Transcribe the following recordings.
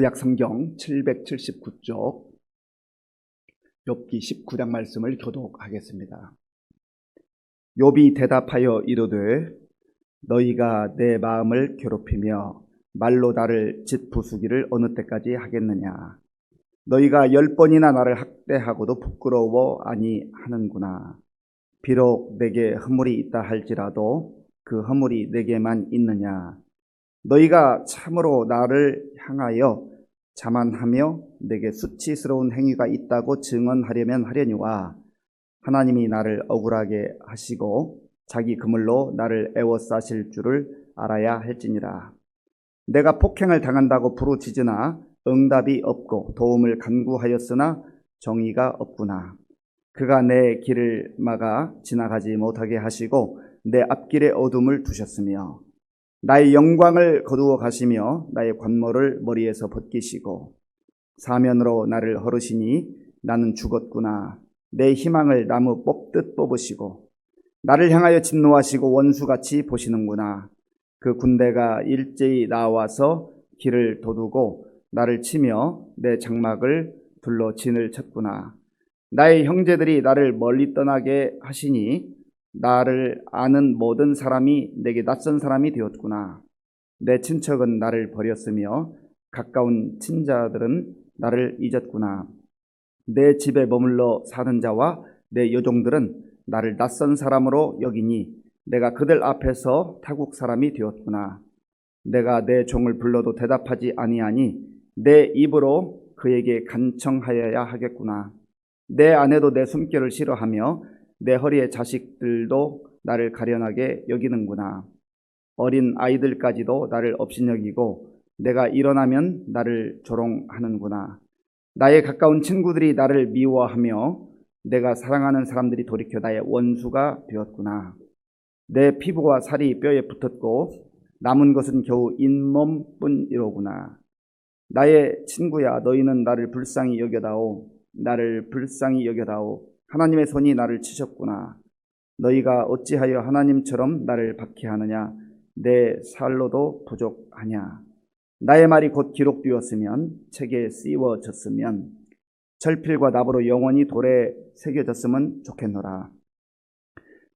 구약 성경 779쪽 욥기 19장 말씀을 교독하겠습니다. 욥이 대답하여 이르되 너희가 내 마음을 괴롭히며 말로 나를 짓부수기를 어느 때까지 하겠느냐? 너희가 열 번이나 나를 학대하고도 부끄러워 아니하는구나. 비록 내게 허물이 있다 할지라도 그 허물이 내게만 있느냐? 너희가 참으로 나를 향하여 자만하며 내게 수치스러운 행위가 있다고 증언하려면 하려니와 하나님이 나를 억울하게 하시고 자기 그물로 나를 애워싸실 줄을 알아야 할지니라. 내가 폭행을 당한다고 부르짖으나 응답이 없고 도움을 간구하였으나 정의가 없구나. 그가 내 길을 막아 지나가지 못하게 하시고 내 앞길에 어둠을 두셨으며 나의 영광을 거두어 가시며 나의 관모를 머리에서 벗기시고 사면으로 나를 허르시니 나는 죽었구나. 내 희망을 나무 뽑듯 뽑으시고 나를 향하여 진노하시고 원수같이 보시는구나. 그 군대가 일제히 나와서 길을 도두고 나를 치며 내 장막을 둘러 진을 쳤구나. 나의 형제들이 나를 멀리 떠나게 하시니 나를 아는 모든 사람이 내게 낯선 사람이 되었구나. 내 친척은 나를 버렸으며 가까운 친자들은 나를 잊었구나. 내 집에 머물러 사는 자와 내 여종들은 나를 낯선 사람으로 여기니 내가 그들 앞에서 타국 사람이 되었구나. 내가 내 종을 불러도 대답하지 아니하니 내 입으로 그에게 간청하여야 하겠구나. 내 아내도 내 숨결을 싫어하며 내 허리의 자식들도 나를 가련하게 여기는구나. 어린 아이들까지도 나를 업신여기고 내가 일어나면 나를 조롱하는구나. 나의 가까운 친구들이 나를 미워하며 내가 사랑하는 사람들이 돌이켜 나의 원수가 되었구나. 내 피부와 살이 뼈에 붙었고 남은 것은 겨우 잇몸뿐이로구나. 나의 친구야 너희는 나를 불쌍히 여겨다오. 나를 불쌍히 여겨다오. 하나님의 손이 나를 치셨구나. 너희가 어찌하여 하나님처럼 나를 박해하느냐? 내 살로도 부족하냐? 나의 말이 곧 기록되었으면 책에 씌워졌으면 철필과 나무로 영원히 돌에 새겨졌으면 좋겠노라.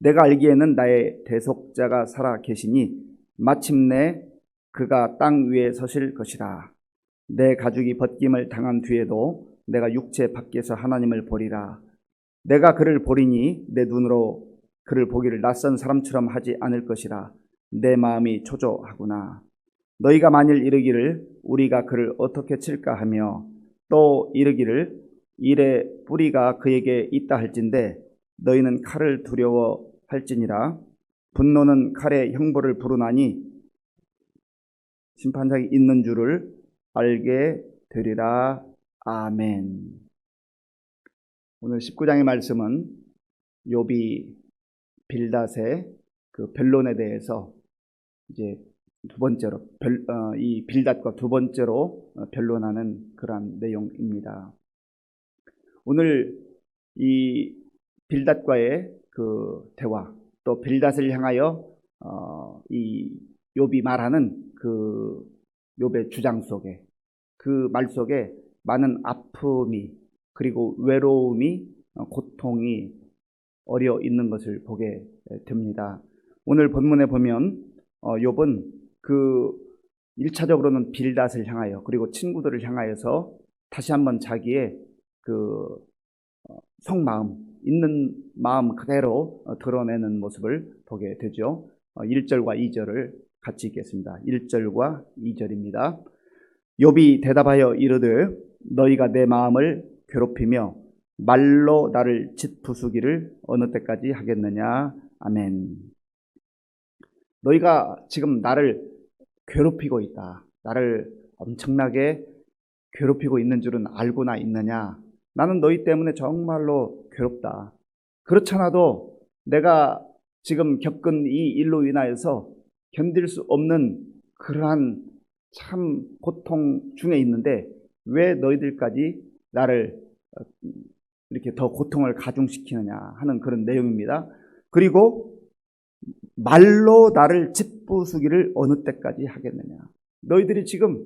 내가 알기에는 나의 대속자가 살아 계시니 마침내 그가 땅 위에 서실 것이라. 내 가죽이 벗김을 당한 뒤에도 내가 육체 밖에서 하나님을 보리라. 내가 그를 보리니 내 눈으로 그를 보기를 낯선 사람처럼 하지 않을 것이라. 내 마음이 초조하구나. 너희가 만일 이르기를 우리가 그를 어떻게 칠까 하며 또 이르기를 일의 뿌리가 그에게 있다 할진대 너희는 칼을 두려워 할지니라 분노는 칼의 형벌을 부르나니 심판장이 있는 줄을 알게 되리라 아멘. 오늘 19장의 말씀은 요비 빌닷의 그 변론에 대해서 이제 두 번째로 별, 어, 이 빌닷과 두 번째로 어, 변론하는 그러한 내용입니다. 오늘 이 빌닷과의 그 대화 또 빌닷을 향하여 어, 이 욥이 말하는 그 욥의 주장 속에 그 말 속에 많은 아픔이 그리고 외로움이 어, 고통이 어려 있는 것을 보게 됩니다. 오늘 본문에 보면 어, 욥은 그 1차적으로는 빌닷을 향하여 그리고 친구들을 향하여서 다시 한번 자기의 그 어, 속마음 있는 마음 그대로 어, 드러내는 모습을 보게 되죠. 어, 1절과 2절을 같이 읽겠습니다. 1절과 2절입니다. 욥이 대답하여 이르되 너희가 내 마음을 괴롭히며 말로 나를 짓부수기를 어느 때까지 하겠느냐 아멘. 너희가 지금 나를 괴롭히고 있다. 나를 엄청나게 괴롭히고 있는 줄은 알고나 있느냐? 나는 너희 때문에 정말로 괴롭다. 그렇잖아도 내가 지금 겪은 이 일로 인하여서 견딜 수 없는 그러한 참 고통 중에 있는데 왜 너희들까지 나를 어, 이렇게 더 고통을 가중시키느냐 하는 그런 내용입니다. 그리고 말로 나를 짓부수기를 어느 때까지 하겠느냐. 너희들이 지금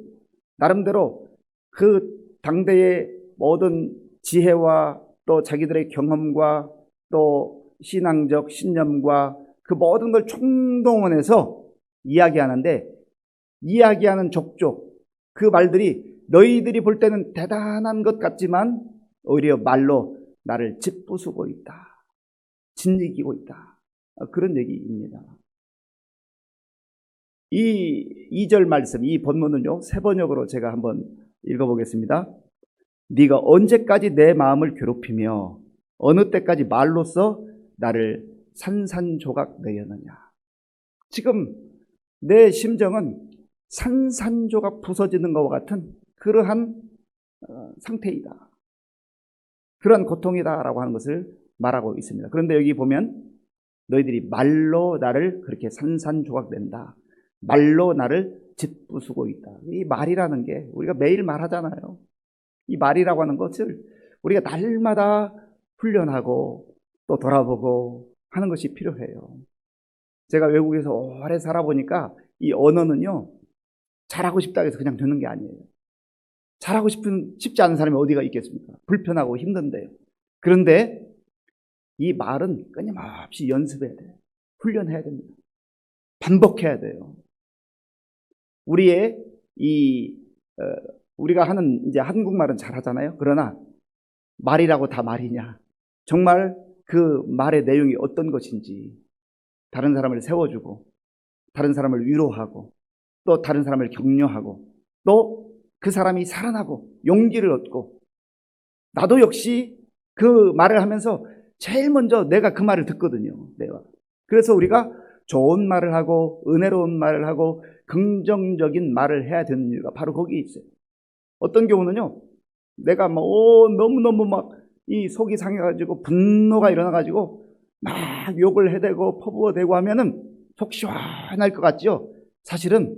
나름대로 그 당대의 모든 지혜와 또 자기들의 경험과 또 신앙적 신념과 그 모든 걸 총동원해서 이야기하는데 이야기하는 족족 그 말들이 너희들이 볼 때는 대단한 것 같지만 오히려 말로 나를 짓부수고 있다. 짓이기고 있다. 그런 얘기입니다. 이 2절 말씀, 이 본문은요, 세 번역으로 제가 한번 읽어보겠습니다. 네가 언제까지 내 마음을 괴롭히며 어느 때까지 말로써 나를 산산조각 내려느냐. 지금 내 심정은 산산조각 부서지는 것과 같은 그러한 어, 상태이다. 그런 고통이다라고 하는 것을 말하고 있습니다. 그런데 여기 보면 너희들이 말로 나를 그렇게 산산조각 낸다. 말로 나를 짓부수고 있다. 이 말이라는 게 우리가 매일 말하잖아요. 이 말이라고 하는 것을 우리가 날마다 훈련하고 또 돌아보고 하는 것이 필요해요. 제가 외국에서 오래 살아보니까 이 언어는요, 잘하고 싶다 해서 그냥 되는 게 아니에요. 잘하고 싶은, 싶지 않은 사람이 어디가 있겠습니까? 불편하고 힘든데. 그런데 이 말은 끊임없이 연습해야 돼요. 훈련해야 됩니다. 반복해야 돼요. 우리의 이, 어, 우리가 하는 이제 한국말은 잘하잖아요. 그러나 말이라고 다 말이냐. 정말 그 말의 내용이 어떤 것인지 다른 사람을 세워주고 다른 사람을 위로하고 또 다른 사람을 격려하고 또 그 사람이 살아나고 용기를 얻고 나도 역시 그 말을 하면서 제일 먼저 내가 그 말을 듣거든요. 내가. 그래서 우리가 좋은 말을 하고 은혜로운 말을 하고 긍정적인 말을 해야 되는 이유가 바로 거기에 있어요. 어떤 경우는요. 내가 막 오, 너무너무 막 이 속이 상해가지고 분노가 일어나가지고 막 욕을 해대고 퍼부어대고 하면은 속 시원할 것 같죠? 사실은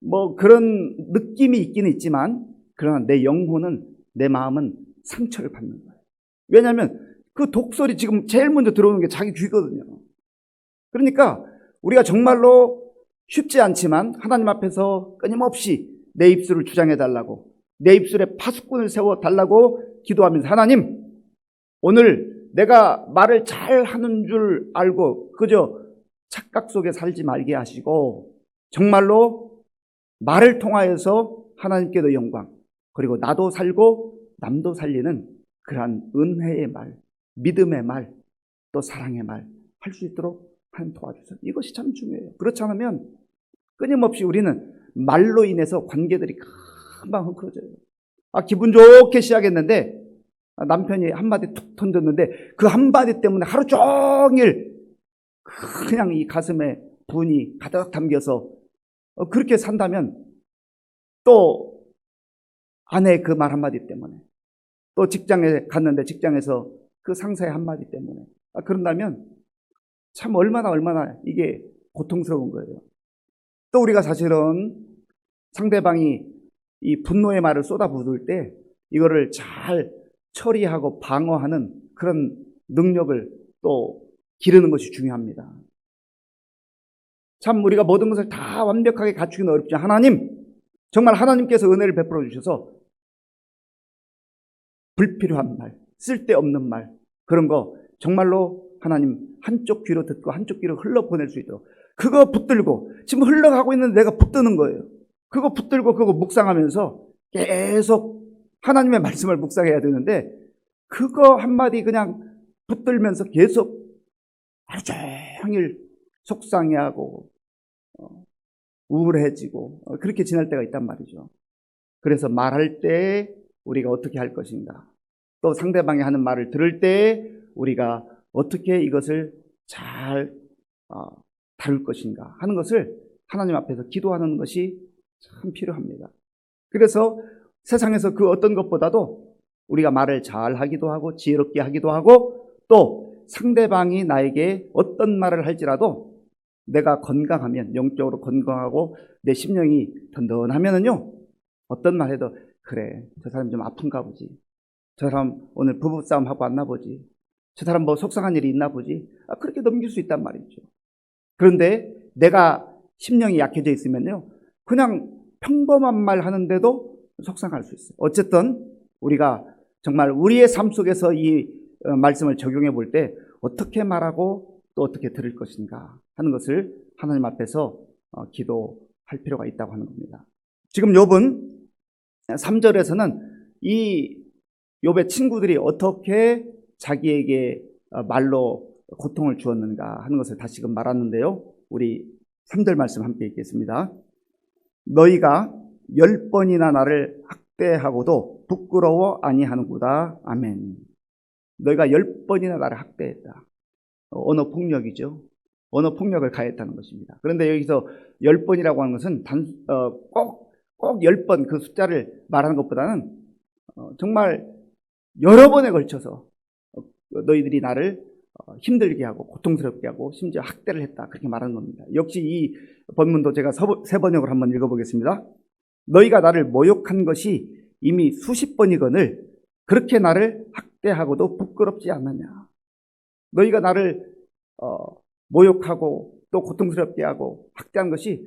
뭐 그런 느낌이 있기는 있지만 그러나 내 영혼은 내 마음은 상처를 받는 거예요. 왜냐하면 그 독설이 지금 제일 먼저 들어오는 게 자기 귀거든요. 그러니까 우리가 정말로 쉽지 않지만 하나님 앞에서 끊임없이 내 입술을 주장해 달라고 내 입술에 파수꾼을 세워 달라고 기도하면서 하나님 오늘 내가 말을 잘 하는 줄 알고 그저 착각 속에 살지 말게 하시고 정말로 말을 통하여서 하나님께도 영광 그리고 나도 살고 남도 살리는 그러한 은혜의 말, 믿음의 말, 또 사랑의 말 할 수 있도록 하나님 도와주세요. 이것이 참 중요해요. 그렇지 않으면 끊임없이 우리는 말로 인해서 관계들이 금방 헝클어져요. 아, 기분 좋게 시작했는데 아, 남편이 한마디 툭 던졌는데 그 한마디 때문에 하루 종일 그냥 이 가슴에 분이 가득 담겨서 어, 그렇게 산다면 또 아내의 그 말 한마디 때문에 또 직장에 갔는데 직장에서 그 상사의 한마디 때문에 아, 그런다면 참 얼마나 얼마나 이게 고통스러운 거예요. 또 우리가 사실은 상대방이 이 분노의 말을 쏟아부을 때 이거를 잘 처리하고 방어하는 그런 능력을 또 기르는 것이 중요합니다. 참 우리가 모든 것을 다 완벽하게 갖추기는 어렵죠. 하나님, 정말 하나님께서 은혜를 베풀어 주셔서 불필요한 말, 쓸데없는 말, 그런 거 정말로 하나님 한쪽 귀로 듣고 한쪽 귀로 흘러 보낼 수 있도록 그거 붙들고 지금 흘러가고 있는데 내가 붙드는 거예요. 그거 붙들고 그거 묵상하면서 계속 하나님의 말씀을 묵상해야 되는데 그거 한마디 그냥 붙들면서 계속 하루 종일 속상해하고 어, 우울해지고 어, 그렇게 지날 때가 있단 말이죠. 그래서 말할 때 우리가 어떻게 할 것인가 또 상대방이 하는 말을 들을 때 우리가 어떻게 이것을 잘 어, 다룰 것인가 하는 것을 하나님 앞에서 기도하는 것이 참 필요합니다. 그래서 세상에서 그 어떤 것보다도 우리가 말을 잘 하기도 하고 지혜롭게 하기도 하고 또 상대방이 나에게 어떤 말을 할지라도 내가 건강하면 영적으로 건강하고 내 심령이 든든하면은요 어떤 말 해도 그래 저 사람 좀 아픈가 보지. 저 사람 오늘 부부싸움 하고 왔나 보지. 저 사람 뭐 속상한 일이 있나 보지. 아, 그렇게 넘길 수 있단 말이죠. 그런데 내가 심령이 약해져 있으면요 그냥 평범한 말 하는데도 속상할 수 있어요. 어쨌든 우리가 정말 우리의 삶 속에서 이 어, 말씀을 적용해 볼 때 어떻게 말하고 또 어떻게 들을 것인가 하는 것을 하나님 앞에서 어, 기도할 필요가 있다고 하는 겁니다. 지금 욥은 3절에서는 이 욥의 친구들이 어떻게 자기에게 어, 말로 고통을 주었는가 하는 것을 다시금 말하는데요. 우리 3절 말씀 함께 읽겠습니다. 너희가 열 번이나 나를 학대하고도 부끄러워 아니하는구다. 아멘. 너희가 열 번이나 나를 학대했다. 어, 언어 폭력이죠. 언어 폭력을 가했다는 것입니다. 그런데 여기서 열 번이라고 하는 것은 단, 어, 꼭, 꼭열번그 숫자를 말하는 것보다는 어, 정말 여러 번에 걸쳐서 어, 너희들이 나를 어, 힘들게 하고 고통스럽게 하고 심지어 학대를 했다. 그렇게 말하는 겁니다. 역시 이 본문도 제가 서, 세 번역을 한번 읽어보겠습니다. 너희가 나를 모욕한 것이 이미 수십 번이거늘 그렇게 나를 학대하고도 부끄럽지 않느냐. 너희가 나를 어, 모욕하고 또 고통스럽게 하고 학대한 것이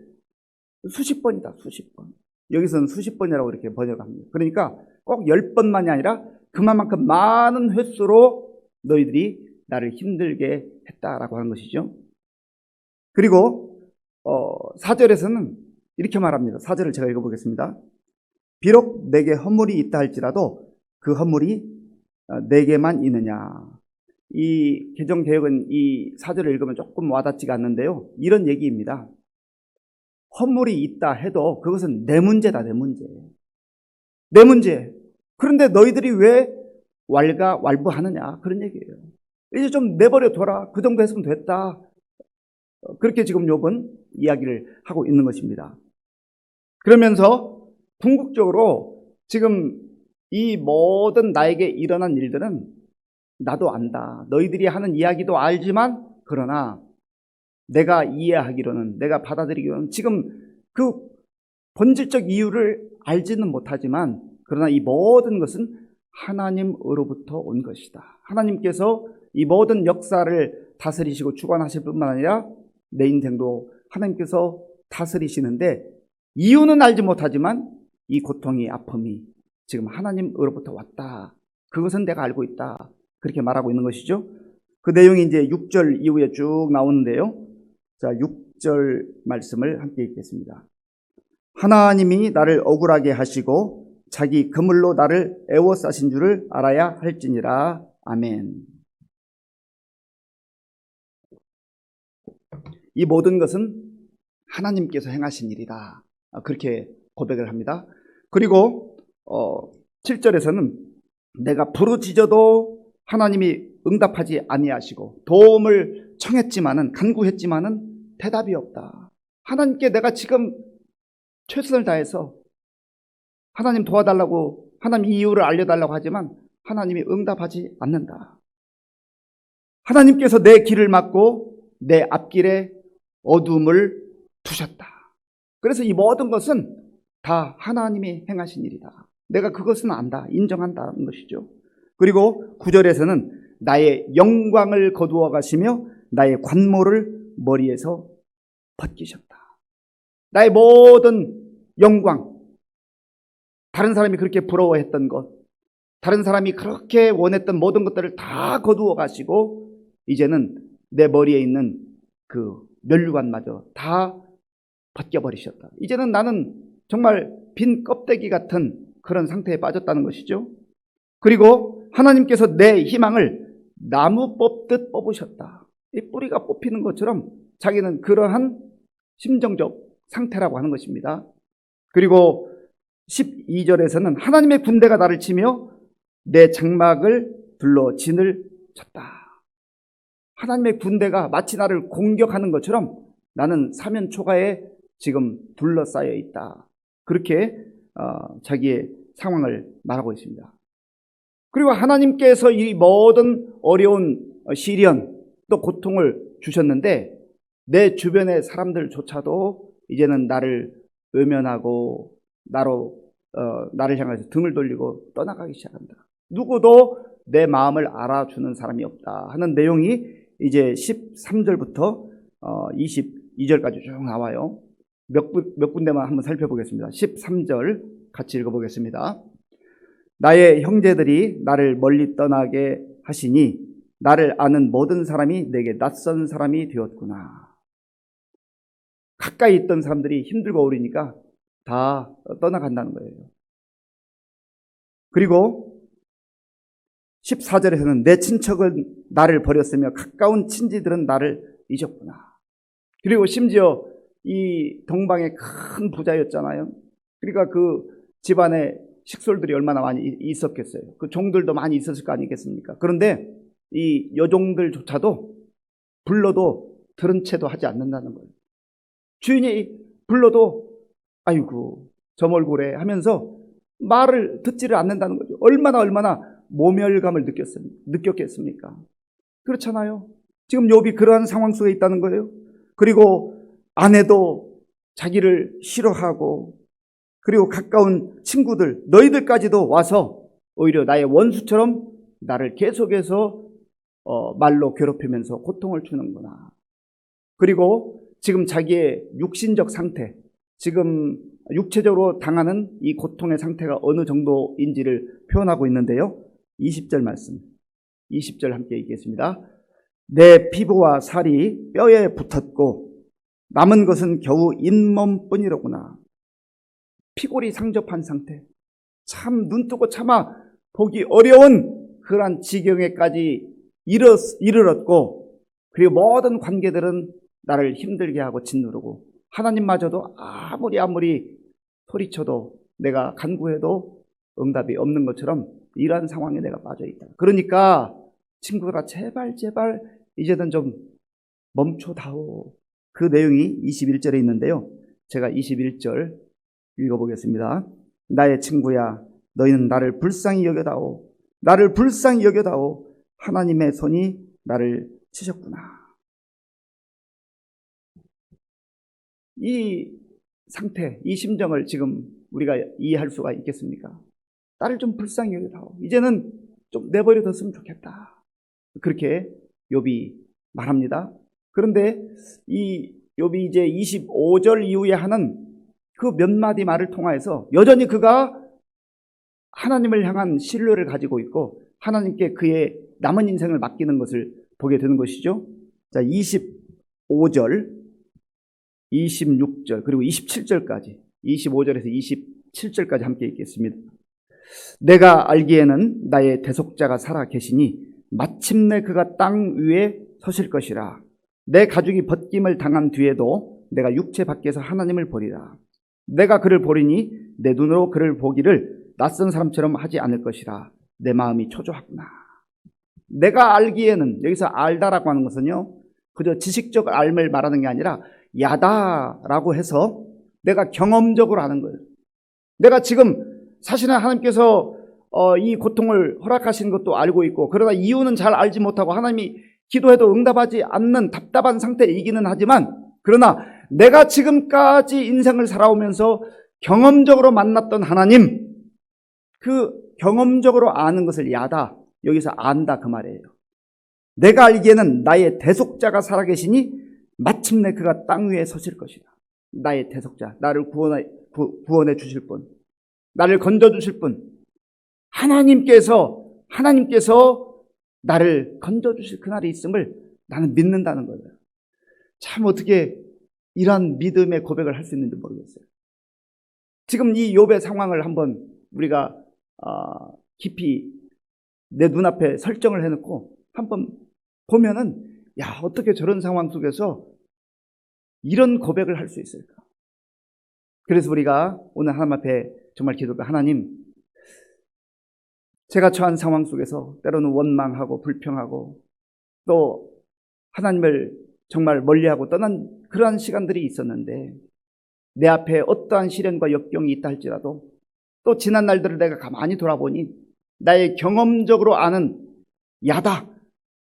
수십 번이다, 수십 번. 여기서는 수십 번이라고 이렇게 번역합니다. 그러니까 꼭 열 번만이 아니라 그만큼 많은 횟수로 너희들이 나를 힘들게 했다라고 하는 것이죠. 그리고 어, 4절에서는 이렇게 말합니다. 4절을 제가 읽어보겠습니다. 비록 내게 허물이 있다 할지라도 그 허물이 어, 내게만 있느냐. 이 개정 개혁은 이 사절을 읽으면 조금 와닿지가 않는데요. 이런 얘기입니다. 허물이 있다 해도 그것은 내 문제다, 내 문제. 내 문제. 그런데 너희들이 왜 왈가 왈부하느냐 그런 얘기예요. 이제 좀 내버려 둬라. 그 정도 했으면 됐다. 어, 그렇게 지금 욥은 이야기를 하고 있는 것입니다. 그러면서 궁극적으로 지금 이 모든 나에게 일어난 일들은 나도 안다. 너희들이 하는 이야기도 알지만 그러나 내가 이해하기로는 내가 받아들이기로는 지금 그 본질적 이유를 알지는 못하지만 그러나 이 모든 것은 하나님으로부터 온 것이다. 하나님께서 이 모든 역사를 다스리시고 주관하실 뿐만 아니라 내 인생도 하나님께서 다스리시는데 이유는 알지 못하지만 이 고통이 아픔이 지금 하나님으로부터 왔다. 그것은 내가 알고 있다. 그렇게 말하고 있는 것이죠. 그 내용이 이제 6절 이후에 쭉 나오는데요. 자, 6절 말씀을 함께 읽겠습니다. 하나님이 나를 억울하게 하시고 자기 그물로 나를 애워싸신 줄을 알아야 할지니라. 아멘. 이 모든 것은 하나님께서 행하신 일이다. 그렇게 고백을 합니다. 그리고 어, 7절에서는 내가 부르짖어도 하나님이 응답하지 아니하시고 도움을 청했지만은 간구했지만은 대답이 없다. 하나님께 내가 지금 최선을 다해서 하나님 도와달라고 하나님 이유를 알려달라고 하지만 하나님이 응답하지 않는다. 하나님께서 내 길을 막고 내 앞길에 어둠을 두셨다. 그래서 이 모든 것은 다 하나님이 행하신 일이다. 내가 그것은 안다. 인정한다는 것이죠. 그리고 구절에서는 나의 영광을 거두어 가시며 나의 관모를 머리에서 벗기셨다. 나의 모든 영광, 다른 사람이 그렇게 부러워했던 것, 다른 사람이 그렇게 원했던 모든 것들을 다 거두어 가시고 이제는 내 머리에 있는 그 면류관마저 다 벗겨버리셨다. 이제는 나는 정말 빈 껍데기 같은 그런 상태에 빠졌다는 것이죠. 그리고 하나님께서 내 희망을 나무 뽑듯 뽑으셨다. 이 뿌리가 뽑히는 것처럼 자기는 그러한 심정적 상태라고 하는 것입니다. 그리고 12절에서는 하나님의 군대가 나를 치며 내 장막을 둘러 진을 쳤다. 하나님의 군대가 마치 나를 공격하는 것처럼 나는 사면 초가에 지금 둘러싸여 있다. 그렇게 어, 자기의 상황을 말하고 있습니다. 그리고 하나님께서 이 모든 어려운 시련 또 고통을 주셨는데 내 주변의 사람들조차도 이제는 나를 외면하고 나로 어, 나를 향해서 등을 돌리고 떠나가기 시작한다. 누구도 내 마음을 알아주는 사람이 없다 하는 내용이 이제 13절부터 어, 22절까지 쭉 나와요. 몇, 군- 몇 군데만 한번 살펴보겠습니다. 13절 같이 읽어보겠습니다. 나의 형제들이 나를 멀리 떠나게 하시니 나를 아는 모든 사람이 내게 낯선 사람이 되었구나. 가까이 있던 사람들이 힘들고 어리니까 다 떠나간다는 거예요. 그리고 14절에서는 내 친척은 나를 버렸으며 가까운 친지들은 나를 잊었구나. 그리고 심지어 이 동방의 큰 부자였잖아요. 그러니까 그 집안에 식솔들이 얼마나 많이 이- 있었겠어요. 그 종들도 많이 있었을 거 아니겠습니까? 그런데 이 여종들조차도 불러도 들은 채도 하지 않는다는 거예요. 주인이 불러도 아이고 저멀고래 하면서 말을 듣지를 않는다는 거죠. 얼마나 얼마나 모멸감을 느꼈습, 느꼈겠습니까? 그렇잖아요. 지금 욥이 그러한 상황 속에 있다는 거예요. 그리고 아내도 자기를 싫어하고 그리고 가까운 친구들 너희들까지도 와서 오히려 나의 원수처럼 나를 계속해서 어, 말로 괴롭히면서 고통을 주는구나. 그리고 지금 자기의 육신적 상태, 지금 육체적으로 당하는 이 고통의 상태가 어느 정도인지를 표현하고 있는데요. 20절 말씀. 20절 함께 읽겠습니다. 내 피부와 살이 뼈에 붙었고 남은 것은 겨우 잇몸뿐이로구나. 피골이 상접한 상태. 참 눈뜨고 참아 보기 어려운 그러한 지경에까지 이르, 이르렀고 그리고 모든 관계들은 나를 힘들게 하고 짓누르고 하나님마저도 아무리 아무리 소리쳐도 내가 간구해도 응답이 없는 것처럼 이러한 상황에 내가 빠져 있다. 그러니까 친구들아 제발 제발 이제는 좀 멈춰다오. 그 내용이 21절에 있는데요. 제가 21절 읽어보겠습니다. 나의 친구야 너희는 나를 불쌍히 여겨다오. 나를 불쌍히 여겨다오. 하나님의 손이 나를 치셨구나. 이 상태, 이 심정을 지금 우리가 이해할 수가 있겠습니까? 나를 좀 불쌍히 여겨다오. 이제는 좀 내버려뒀으면 좋겠다. 그렇게 욥이 말합니다. 그런데 이 욥이 이제 25절 이후에 하는 그 몇 마디 말을 통하여서 여전히 그가 하나님을 향한 신뢰를 가지고 있고 하나님께 그의 남은 인생을 맡기는 것을 보게 되는 것이죠. 자, 25절, 26절, 그리고 27절까지, 25절에서 27절까지 함께 읽겠습니다. 내가 알기에는 나의 대속자가 살아 계시니 마침내 그가 땅 위에 서실 것이라. 내 가죽이 벗김을 당한 뒤에도 내가 육체 밖에서 하나님을 보리라. 내가 그를 보리니 내 눈으로 그를 보기를 낯선 사람처럼 하지 않을 것이라. 내 마음이 초조하구나. 내가 알기에는 여기서 알다라고 하는 것은요. 그저 지식적 알을 말하는 게 아니라 야다라고 해서 내가 경험적으로 아는 거예요. 내가 지금 사실은 하나님께서 어, 이 고통을 허락하신 것도 알고 있고 그러나 이유는 잘 알지 못하고 하나님이 기도해도 응답하지 않는 답답한 상태이기는 하지만 그러나 내가 지금까지 인생을 살아오면서 경험적으로 만났던 하나님 그 경험적으로 아는 것을 야다 여기서 안다 그 말이에요. 내가 알기에는 나의 대속자가 살아계시니 마침내 그가 땅 위에 서실 것이다. 나의 대속자, 나를 구원해, 구, 구원해 주실 분, 나를 건져 주실 분, 하나님께서 하나님께서 나를 건져 주실 그날이 있음을 나는 믿는다는 거예요. 참 어떻게 이러한 믿음의 고백을 할 수 있는지 모르겠어요. 지금 이 욥의 상황을 한번 우리가 아, 깊이 내 눈앞에 설정을 해놓고 한번 보면은 야 어떻게 저런 상황 속에서 이런 고백을 할 수 있을까? 그래서 우리가 오늘 하나님 앞에 정말 기도가 하나님 제가 처한 상황 속에서 때로는 원망하고 불평하고 또 하나님을 정말 멀리하고 떠난 그러한 시간들이 있었는데 내 앞에 어떠한 시련과 역경이 있다 할지라도 또 지난 날들을 내가 가만히 돌아보니 나의 경험적으로 아는 야다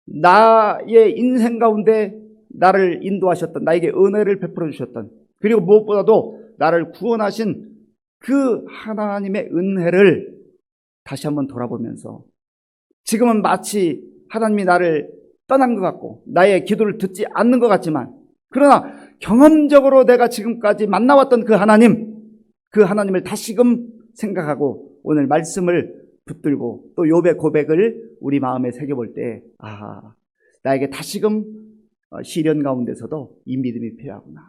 나의 인생 가운데 나를 인도하셨던 나에게 은혜를 베풀어 주셨던 그리고 무엇보다도 나를 구원하신 그 하나님의 은혜를 다시 한번 돌아보면서 지금은 마치 하나님이 나를 떠난 것 같고 나의 기도를 듣지 않는 것 같지만 그러나 경험적으로 내가 지금까지 만나왔던 그 하나님 그 하나님을 다시금 생각하고 오늘 말씀을 붙들고 또 욥의 고백을 우리 마음에 새겨볼 때 아, 나에게 다시금 어, 시련 가운데서도 이 믿음이 필요하구나.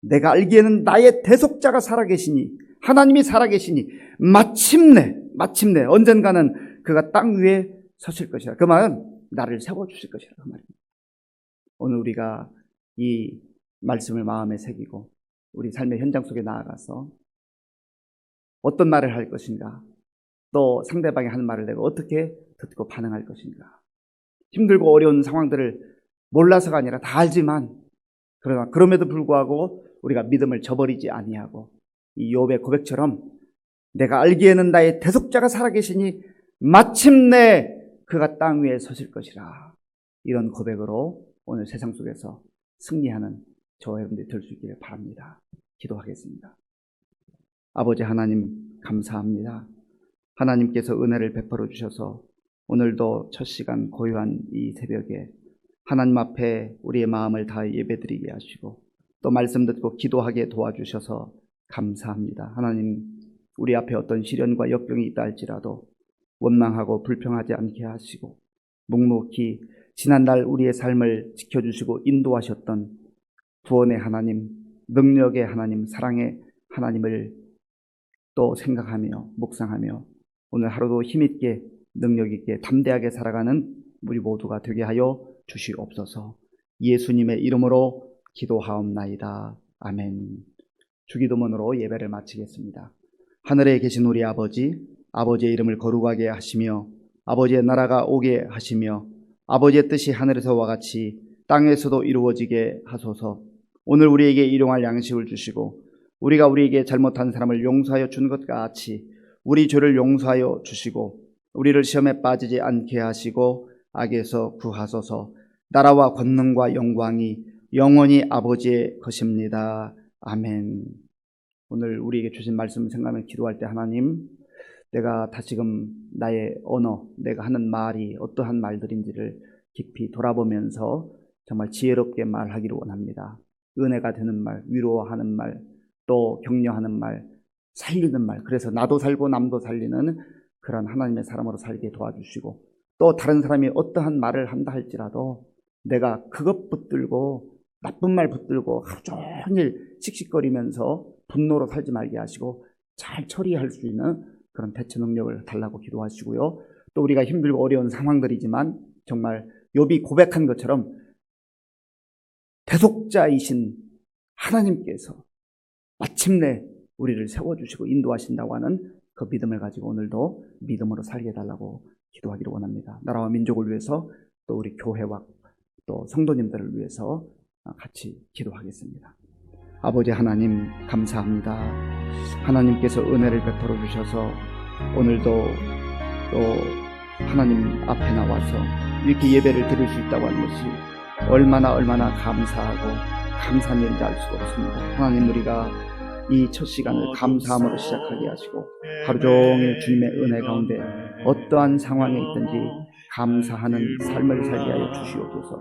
내가 알기에는 나의 대속자가 살아계시니 하나님이 살아계시니 마침내 마침내 언젠가는 그가 땅 위에 서실 것이라. 그 말은 나를 세워 주실 것이라 그 말입니다. 오늘 우리가 이 말씀을 마음에 새기고 우리 삶의 현장 속에 나아가서 어떤 말을 할 것인가 또 상대방이 하는 말을 내가 어떻게 듣고 반응할 것인가 힘들고 어려운 상황들을 몰라서가 아니라 다 알지만 그러나 그럼에도 불구하고 우리가 믿음을 저버리지 아니하고 이 욥의 고백처럼 내가 알기에는 나의 대속자가 살아계시니 마침내 그가 땅 위에 서실 것이라 이런 고백으로 오늘 세상 속에서 승리하는 저와 여러분들이 될 수 있기를 바랍니다. 기도하겠습니다. 아버지 하나님 감사합니다. 하나님께서 은혜를 베풀어 주셔서 오늘도 첫 시간 고요한 이 새벽에 하나님 앞에 우리의 마음을 다 예배드리게 하시고 또 말씀 듣고 기도하게 도와주셔서 감사합니다. 하나님 우리 앞에 어떤 시련과 역경이 있다 할지라도 원망하고 불평하지 않게 하시고 묵묵히 지난날 우리의 삶을 지켜주시고 인도하셨던 구원의 하나님, 능력의 하나님, 사랑의 하나님을 또 생각하며 묵상하며 오늘 하루도 힘있게 능력있게 담대하게 살아가는 우리 모두가 되게 하여 주시옵소서 예수님의 이름으로 기도하옵나이다. 아멘. 주기도문으로 예배를 마치겠습니다. 하늘에 계신 우리 아버지, 아버지의 이름을 거룩하게 하시며 아버지의 나라가 오게 하시며 아버지의 뜻이 하늘에서와 같이 땅에서도 이루어지게 하소서. 오늘 우리에게 일용할 양식을 주시고 우리가 우리에게 잘못한 사람을 용서하여 준 것 같이 우리 죄를 용서하여 주시고 우리를 시험에 빠지지 않게 하시고 악에서 구하소서. 나라와 권능과 영광이 영원히 아버지의 것입니다. 아멘. 오늘 우리에게 주신 말씀을 생각하며 기도할 때 하나님, 내가 다시금 나의 언어, 내가 하는 말이 어떠한 말들인지를 깊이 돌아보면서 정말 지혜롭게 말하기를 원합니다. 은혜가 되는 말, 위로하는 말, 또 격려하는 말, 살리는 말. 그래서 나도 살고 남도 살리는 그런 하나님의 사람으로 살게 도와주시고 또 다른 사람이 어떠한 말을 한다 할지라도 내가 그것 붙들고 나쁜 말 붙들고 하루 종일 씩씩거리면서 분노로 살지 말게 하시고 잘 처리할 수 있는 그런 대처 능력을 달라고 기도하시고요. 또 우리가 힘들고 어려운 상황들이지만 정말 욥이 고백한 것처럼 대속자이신 하나님께서 마침내 우리를 세워주시고 인도하신다고 하는 그 믿음을 가지고 오늘도 믿음으로 살게 해달라고 기도하기를 원합니다. 나라와 민족을 위해서 또 우리 교회와 또 성도님들을 위해서 같이 기도하겠습니다. 아버지 하나님 감사합니다. 하나님께서 은혜를 베풀어 주셔서 오늘도 또 하나님 앞에 나와서 이렇게 예배를 드릴 수 있다고 하는 것이 얼마나 얼마나 감사하고 감사한 일인지 알 수가 없습니다. 하나님 우리가 이 첫 시간을 감사함으로 시작하게 하시고 하루 종일 주님의 은혜 가운데 어떠한 상황에 있든지 감사하는 삶을 살게 하여 주시옵소서.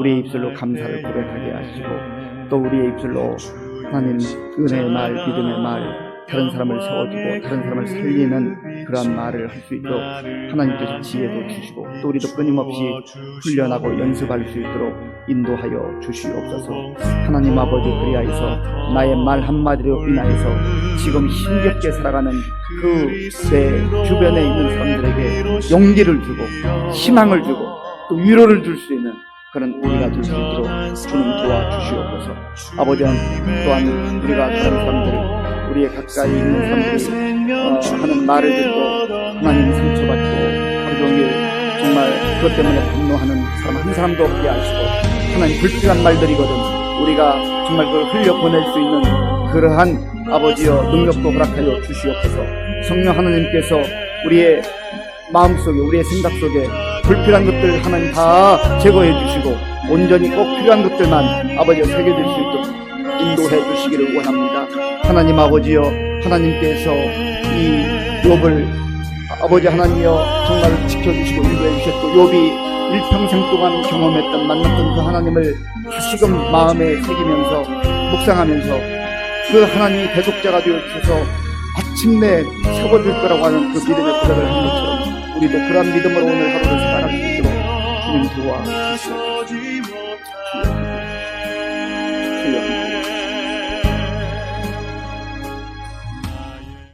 우리의 입술로 감사를 고백하게 하시고 또 우리의 입술로 하나님 은혜의 말, 믿음의 말, 다른 사람을 세워주고 다른 사람을 살리는 그러한 말을 할 수 있도록 하나님께서 지혜도 주시고 또 우리도 끊임없이 훈련하고 연습할 수 있도록 인도하여 주시옵소서. 하나님 아버지 그리하여서 나의 말 한마디로 인하여서 지금 힘겹게 살아가는 그 내 주변에 있는 사람들에게 용기를 주고 희망을 주고 또 위로를 줄 수 있는 그런 우리가 될 수 있도록 주님 도와주시옵소서. 아버지 또한 우리가 다른 사람들 우리의 가까이 있는 사람들이 어, 하는 말을 듣고 하나님 상처받고 종일 정말 그것 때문에 분노하는 사람 한 사람도 없게 하시고 하나님 불필요한 말들이거든 우리가 정말 그걸 흘려보낼 수 있는 그러한 아버지여 능력도 허락하여 주시옵소서. 성령 하나님께서 우리의 마음속에 우리의 생각 속에 불필요한 것들 하나님 다 제거해 주시고 온전히 꼭 필요한 것들만 아버지여 새겨질 수 있도록 인도해 주시기를 원합니다. 하나님 아버지여 하나님께서 이 욥을 아버지 하나님이여 정말 지켜주시고 인도해 주셨고 욥이 일평생 동안 경험했던 만났던 그 하나님을 다시금 마음에 새기면서 묵상하면서 그 하나님이 대속자가 되어 주셔서 마침내 세워질 거라고 하는 그 믿음의 고백을 한 것처럼 우리도 그런 믿음으로 오늘 하루를 살아갈